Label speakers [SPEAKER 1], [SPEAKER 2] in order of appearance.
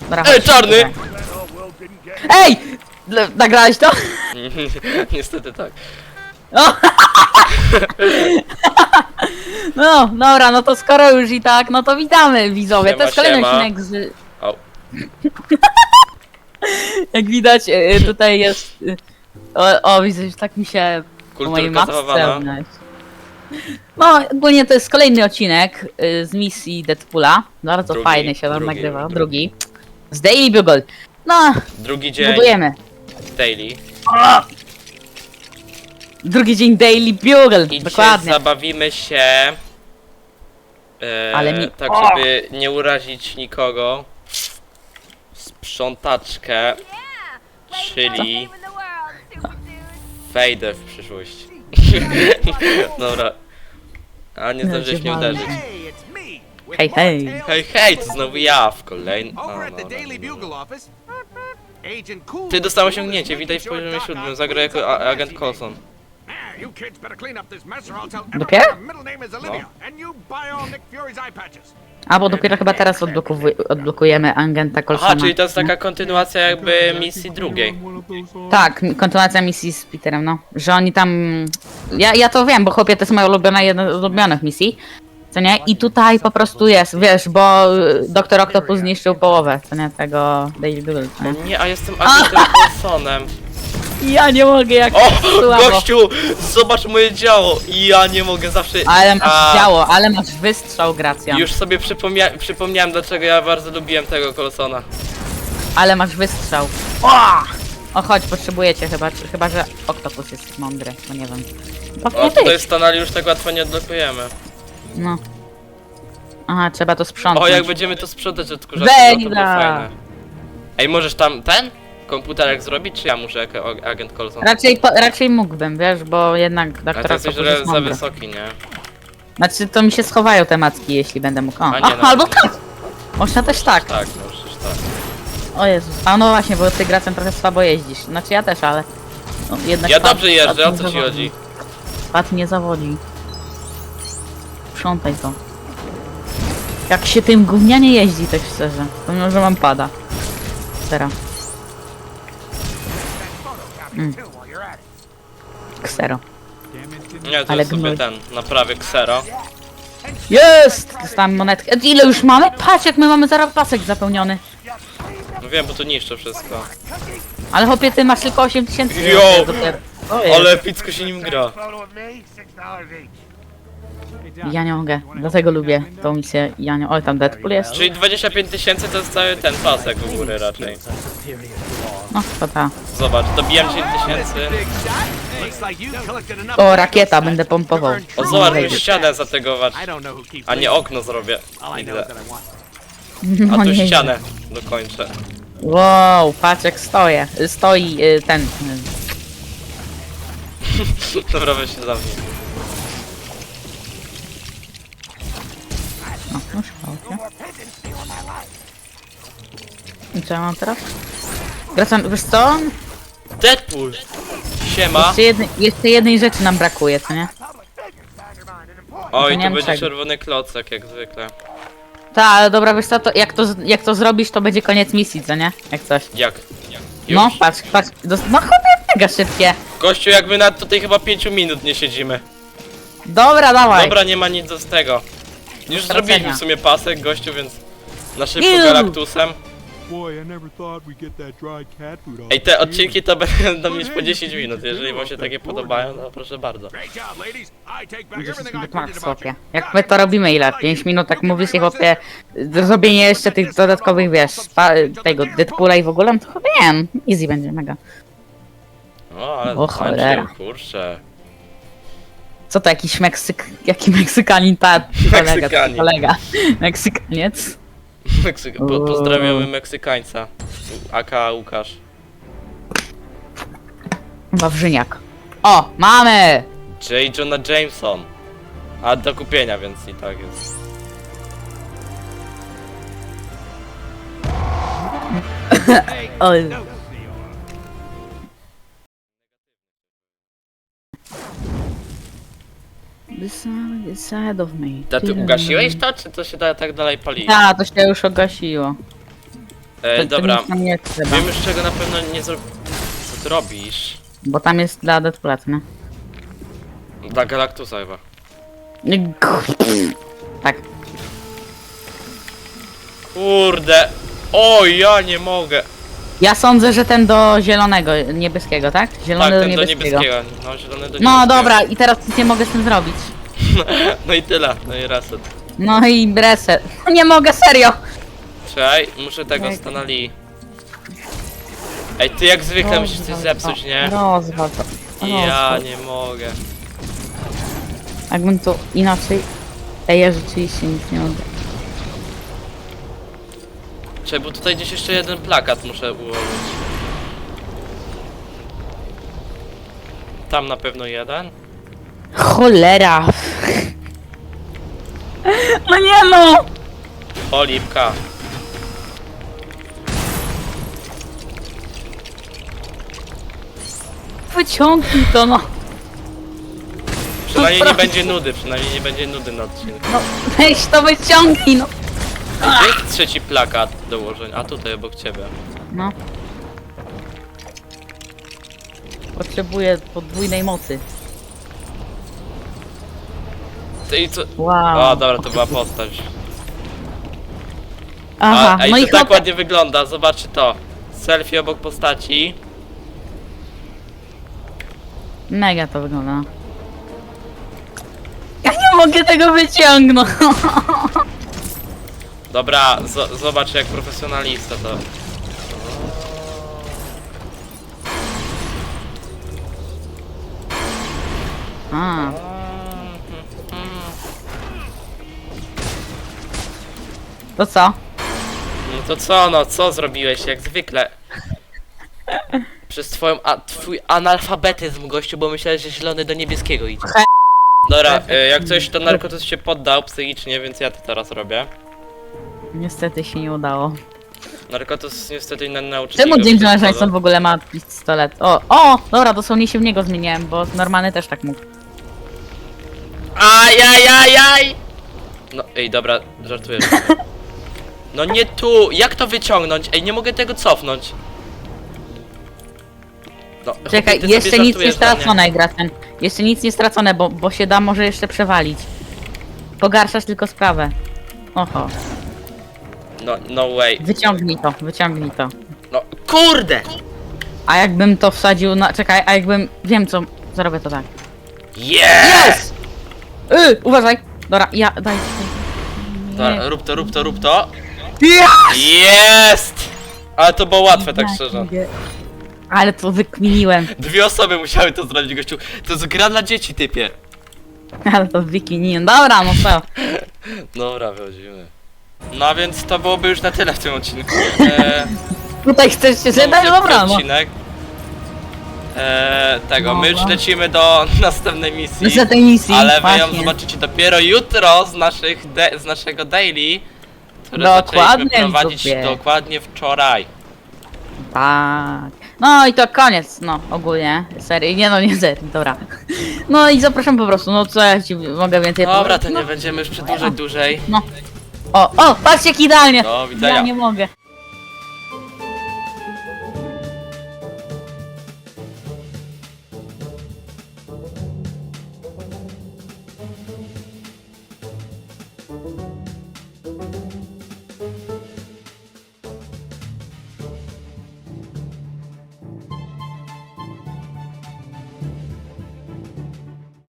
[SPEAKER 1] Dobra,
[SPEAKER 2] Ej,
[SPEAKER 1] chodź.
[SPEAKER 2] czarny!
[SPEAKER 1] Ej! L- Nagrałeś to?
[SPEAKER 2] Niestety tak.
[SPEAKER 1] O! No, dobra, no to skoro już i tak, no to witamy widzowie.
[SPEAKER 2] Siema,
[SPEAKER 1] to jest kolejny
[SPEAKER 2] siema.
[SPEAKER 1] odcinek z... Jak widać, e, tutaj jest... e, O, o widzę, że tak mi się po mojej
[SPEAKER 2] kulturka
[SPEAKER 1] matce
[SPEAKER 2] zachowana.
[SPEAKER 1] No, ogólnie to jest kolejny odcinek y, z misji Deadpoola. Bardzo
[SPEAKER 2] Drugi,
[SPEAKER 1] fajny się tam
[SPEAKER 2] drugi,
[SPEAKER 1] nagrywa.
[SPEAKER 2] drugi.
[SPEAKER 1] Drugi. Z Daily Bugle. No,
[SPEAKER 2] Drugi dzień
[SPEAKER 1] budujemy.
[SPEAKER 2] daily.
[SPEAKER 1] Drugi dzień Daily Bugle.
[SPEAKER 2] I dzisiaj
[SPEAKER 1] Dokładnie.
[SPEAKER 2] zabawimy się. E,
[SPEAKER 1] Ale mi-
[SPEAKER 2] Tak, żeby nie urazić nikogo. Sprzątaczkę, czyli wejdę w przyszłość. Dobra. A nie zdążyłeś mnie uderzyć.
[SPEAKER 1] Hej, hej.
[SPEAKER 2] Hej, hej, to znowu ja w kolejnym. Ty dostał osiągnięcie, witaj w poziomie siódmym, zagraj jako a- agent Coulson.
[SPEAKER 3] You kids better clean up this mess or I'll tell
[SPEAKER 1] Dopiero?
[SPEAKER 3] everyone my middle name is Olivia. And you buy all Nick Fury's eye patches.
[SPEAKER 1] A, bo dopiero chyba teraz odblokuj- odblokujemy agenta Colsona.
[SPEAKER 2] Aha, czyli to jest taka kontynuacja jakby misji drugiej.
[SPEAKER 1] Tak, kontynuacja misji z Peterem, no. Że oni tam... Ja, ja to wiem, bo chłopie to jest moja ulubiona, jedna z ulubionych misji. Co nie? I tutaj po prostu jest, wiesz, bo y, Doktor Octopus zniszczył połowę, co nie, tego Daily Bugle, co nie?
[SPEAKER 2] Nie, a jestem agentem Coulsonem.
[SPEAKER 1] Ja nie mogę, jak
[SPEAKER 2] O,
[SPEAKER 1] słabo.
[SPEAKER 2] gościu, zobacz moje działo. Ja nie mogę zawsze...
[SPEAKER 1] Ale masz
[SPEAKER 2] A,
[SPEAKER 1] działo, ale masz wystrzał, Gracja.
[SPEAKER 2] Już sobie przypomnia przypomniałem, dlaczego ja bardzo lubiłem tego Coulsona.
[SPEAKER 1] Ale masz wystrzał. O! O, chodź, potrzebujecie chyba, chyba że Octopus jest mądry, no nie wiem.
[SPEAKER 2] O,
[SPEAKER 1] Pewnie
[SPEAKER 2] tutaj
[SPEAKER 1] ty.
[SPEAKER 2] stanęli już tak łatwo nie odblokujemy.
[SPEAKER 1] No. Aha, trzeba to sprzątnąć.
[SPEAKER 2] O, jak będziemy to sprzątać od kurzaku, no to było
[SPEAKER 1] Wejda.
[SPEAKER 2] fajne. Ej, możesz tam ten komputerek zrobić, czy ja muszę jako agent Coulson?
[SPEAKER 1] Raczej, po, raczej mógłbym, wiesz, bo jednak
[SPEAKER 2] A jesteś
[SPEAKER 1] jest
[SPEAKER 2] za
[SPEAKER 1] mądry.
[SPEAKER 2] wysoki, nie?
[SPEAKER 1] Znaczy, to mi się schowają te macki, jeśli będę mógł. O,
[SPEAKER 2] A nie, no.
[SPEAKER 1] albo tak! Można też tak.
[SPEAKER 2] Tak, możesz tak.
[SPEAKER 1] O Jezus. A no właśnie, bo ty Gracem trochę słabo jeździsz. Znaczy ja też, ale... No, jednak
[SPEAKER 2] Ja
[SPEAKER 1] Pat-
[SPEAKER 2] dobrze jeżdżę, o
[SPEAKER 1] nie
[SPEAKER 2] co ci
[SPEAKER 1] zawodzi.
[SPEAKER 2] chodzi?
[SPEAKER 1] Pat nie zawodzi. Sprzątaj to. Jak się tym gównianie jeździ, tak szczerze. To może wam pada. Teraz. Mm. Ksero.
[SPEAKER 2] Nie, to
[SPEAKER 1] Ale
[SPEAKER 2] sobie
[SPEAKER 1] gnój.
[SPEAKER 2] ten, naprawię ksero.
[SPEAKER 1] Jest! Dostałem monetkę. E, Ile już mamy? Patrz, jak my mamy zaraz pasek zapełniony.
[SPEAKER 2] No wiem, bo to niszczę wszystko.
[SPEAKER 1] Ale chłopie, ty masz tylko 8 tysięcy.
[SPEAKER 2] Jo!
[SPEAKER 1] dopiero.
[SPEAKER 2] Ale epicko się nim gra.
[SPEAKER 3] Photo of me, six dollars each.
[SPEAKER 1] Ja nie mogę, dlatego lubię tą misję. Ja nie... Oj, tam Deadpool jest.
[SPEAKER 2] Czyli 25 tysięcy to jest cały ten pasek u góry raczej.
[SPEAKER 1] No, to ta.
[SPEAKER 2] Zobacz, dobijam 10 tysięcy.
[SPEAKER 1] O, rakieta, będę pompował.
[SPEAKER 2] O, zobacz, że ścianę zategować. A nie okno zrobię. Nigdy.
[SPEAKER 1] No
[SPEAKER 2] A tu
[SPEAKER 1] nie.
[SPEAKER 2] ścianę dokończę.
[SPEAKER 1] Wow, patrz jak stoję. Stoi y, ten. y,
[SPEAKER 2] Dobra, weź się zamknij.
[SPEAKER 1] No, już chodź. I co ja mam teraz? Wracam, wiesz co?
[SPEAKER 2] Deadpool! Siema!
[SPEAKER 1] Jeszcze, jednej, jeszcze jednej rzeczy nam brakuje, co nie?
[SPEAKER 2] Oj, tu
[SPEAKER 1] wiem
[SPEAKER 2] będzie
[SPEAKER 1] czego.
[SPEAKER 2] czerwony klocek, jak zwykle.
[SPEAKER 1] Ta, ale dobra, wiesz co, to jak, to, z- jak to zrobisz, to będzie koniec misji, co nie? Jak coś.
[SPEAKER 2] Jak?
[SPEAKER 1] No,
[SPEAKER 2] Już?
[SPEAKER 1] patrz, patrz. Dos- no chłopie, mega szybkie.
[SPEAKER 2] Gościu, jakby na tutaj chyba 5 minut nie siedzimy.
[SPEAKER 1] Dobra, dawaj.
[SPEAKER 2] Dobra, nie ma nic z tego. Już zrobiliśmy w sumie pasek, gościu, więc... Na szybko
[SPEAKER 1] Iu.
[SPEAKER 2] Galactusem.
[SPEAKER 4] Boy, I never thought we'd get that dry cat food off.
[SPEAKER 2] Ej, te odcinki to będą mieć po 10 minut, jeżeli wam się takie podobają, no proszę bardzo.
[SPEAKER 3] Great job, ladies. I take back
[SPEAKER 1] 10
[SPEAKER 3] everything I
[SPEAKER 1] minut
[SPEAKER 3] told
[SPEAKER 1] max,
[SPEAKER 3] you about you.
[SPEAKER 1] chłopie. Jak my to robimy ile? 5 minut, tak mówisz i chłopie, zrobienie jeszcze tych dodatkowych, wiesz, tego Deadpoola i w ogóle, no to chyba nie wiem, easy będzie, mega.
[SPEAKER 2] O, ale
[SPEAKER 1] O, cholera.
[SPEAKER 2] kurczę.
[SPEAKER 1] Co to, jakiś Meksyk, jaki Meksykanin, ta, kolega,
[SPEAKER 2] Meksykanin.
[SPEAKER 1] kolega, Meksykaniec?
[SPEAKER 2] Meksyk po pozdrawiamy Meksykańca. Aka Łukasz.
[SPEAKER 1] Wawrzyniak. O, mamy!
[SPEAKER 2] J. Jonah Jameson. A do kupienia, więc i tak jest.
[SPEAKER 1] Oj. Is side of me.
[SPEAKER 2] A ty ugasiłeś to, czy to się da, tak dalej pali?
[SPEAKER 1] Ta, to się już ugasiło.
[SPEAKER 2] Ej,
[SPEAKER 1] To- to
[SPEAKER 2] dobra.
[SPEAKER 1] nic nam nie trzeba,
[SPEAKER 2] Wiem już czego na pewno nie zrobisz. Co ty robisz?
[SPEAKER 1] bo tam jest dla Deadpoola, co nie?
[SPEAKER 2] Dla Galactusa chyba.
[SPEAKER 1] Nie, Tak.
[SPEAKER 2] Kurde! O, ja nie mogę!
[SPEAKER 1] Ja sądzę, że ten do zielonego, niebieskiego, tak? Zielony
[SPEAKER 2] Tak,
[SPEAKER 1] do
[SPEAKER 2] ten do
[SPEAKER 1] niebieskiego.
[SPEAKER 2] niebieskiego. No, zielony do
[SPEAKER 1] No
[SPEAKER 2] niebieskiego.
[SPEAKER 1] dobra, i teraz nic nie mogę z tym zrobić.
[SPEAKER 2] No i tyle, no i reset.
[SPEAKER 1] No i reset. Nie mogę, serio!
[SPEAKER 2] Czekaj, muszę tego
[SPEAKER 1] Czekaj.
[SPEAKER 2] stanęli. Ej, ty jak zwykle musisz coś zepsuć, nie?
[SPEAKER 1] Rozwal to.
[SPEAKER 2] Ja nie mogę.
[SPEAKER 1] Jakbym to inaczej... Ej, ja rzeczywiście nic nie mogę.
[SPEAKER 2] Czekaj, bo tutaj gdzieś jeszcze jeden plakat muszę ułożyć. Tam na pewno jeden.
[SPEAKER 1] Cholera! No nie no!
[SPEAKER 2] O, lipka.
[SPEAKER 1] Wyciągnij to no!
[SPEAKER 2] Przynajmniej nie będzie nudy, przynajmniej nie będzie nudy na odcinku.
[SPEAKER 1] No weź to wyciągnij no!
[SPEAKER 2] Gdzie jest trzeci plakat do ułożenia? A tutaj obok ciebie.
[SPEAKER 1] No. Potrzebuję podwójnej mocy.
[SPEAKER 2] Ty i co?
[SPEAKER 1] Wow.
[SPEAKER 2] O, dobra, to była postać.
[SPEAKER 1] Aha,
[SPEAKER 2] A, ej,
[SPEAKER 1] no
[SPEAKER 2] to
[SPEAKER 1] i
[SPEAKER 2] tak ładnie wygląda, zobaczcie to. Selfie obok postaci.
[SPEAKER 1] Mega to wygląda. Ja nie mogę tego wyciągnąć!
[SPEAKER 2] Dobra, zo- zobacz jak profesjonalista to.
[SPEAKER 1] A, to co?
[SPEAKER 2] No to co, no co zrobiłeś, jak zwykle. Przez twoją, a, twój analfabetyzm, gościu, bo myślałeś, że zielony do niebieskiego idzie. Dobra, e, jak coś to narkotyk się poddał psychicznie, więc ja to teraz robię.
[SPEAKER 1] Niestety się nie udało.
[SPEAKER 2] Narkotyk niestety na nauczyciel.
[SPEAKER 1] Czemu James. Johnson w ogóle ma pistolet? O, o! Dobra, dosłownie się w niego zmieniłem, bo normalny też tak mógł.
[SPEAKER 2] Ajajajaj! No, ej, dobra, żartuję. No nie tu, jak to wyciągnąć? Ej, nie mogę tego cofnąć. No,
[SPEAKER 1] Czekaj,
[SPEAKER 2] chłopie, ty sobie
[SPEAKER 1] jeszcze nic nie
[SPEAKER 2] żartujesz dla mnie.
[SPEAKER 1] stracone, Gracen. Jeszcze nic nie stracone, bo, bo się da może jeszcze przewalić. Pogarszasz tylko sprawę. Oho,
[SPEAKER 2] No, no way.
[SPEAKER 1] wyciągnij to, wyciągnij to.
[SPEAKER 2] No, kurde!
[SPEAKER 1] A jakbym to wsadził na... Czekaj, a jakbym... Wiem co... Zrobię to tak.
[SPEAKER 2] Yes!
[SPEAKER 1] Y, uważaj! Dobra, ja... Daj...
[SPEAKER 2] Dobra, rób to, rób to, rób to.
[SPEAKER 1] Ja!
[SPEAKER 2] Jest! Ale to było łatwe, tak szczerze.
[SPEAKER 1] Ale to wykminiłem.
[SPEAKER 2] Dwie osoby musiały to zrobić, gościu. To jest gra dla dzieci, typie.
[SPEAKER 1] Ale to wykminiłem. Dobra, no co?
[SPEAKER 2] Dobra, wychodzimy. No więc to byłoby już na tyle w tym odcinku. Eee,
[SPEAKER 1] Tutaj chcesz się
[SPEAKER 2] krótki
[SPEAKER 1] Dobra, no.
[SPEAKER 2] odcinek. Eee, tego, my już
[SPEAKER 1] Dobra.
[SPEAKER 2] lecimy do następnej misji.
[SPEAKER 1] Z tej misji,
[SPEAKER 2] Ale wy ją
[SPEAKER 1] właśnie.
[SPEAKER 2] zobaczycie dopiero jutro z, naszych de- z naszego daily, które
[SPEAKER 1] Dokładnie,
[SPEAKER 2] zaczęliśmy prowadzić dokładnie wczoraj.
[SPEAKER 1] Tak. No i to koniec, no ogólnie. Serii, nie no, nie serii, dobra. No i zapraszam po prostu, no co ja ci mogę więcej
[SPEAKER 2] Dobra,
[SPEAKER 1] powiedzieć?
[SPEAKER 2] to nie będziemy już przedłużać dłużej.
[SPEAKER 1] No. O, o, patrzcie jak idealnie!
[SPEAKER 2] Do widzenia.
[SPEAKER 1] Ja nie mogę.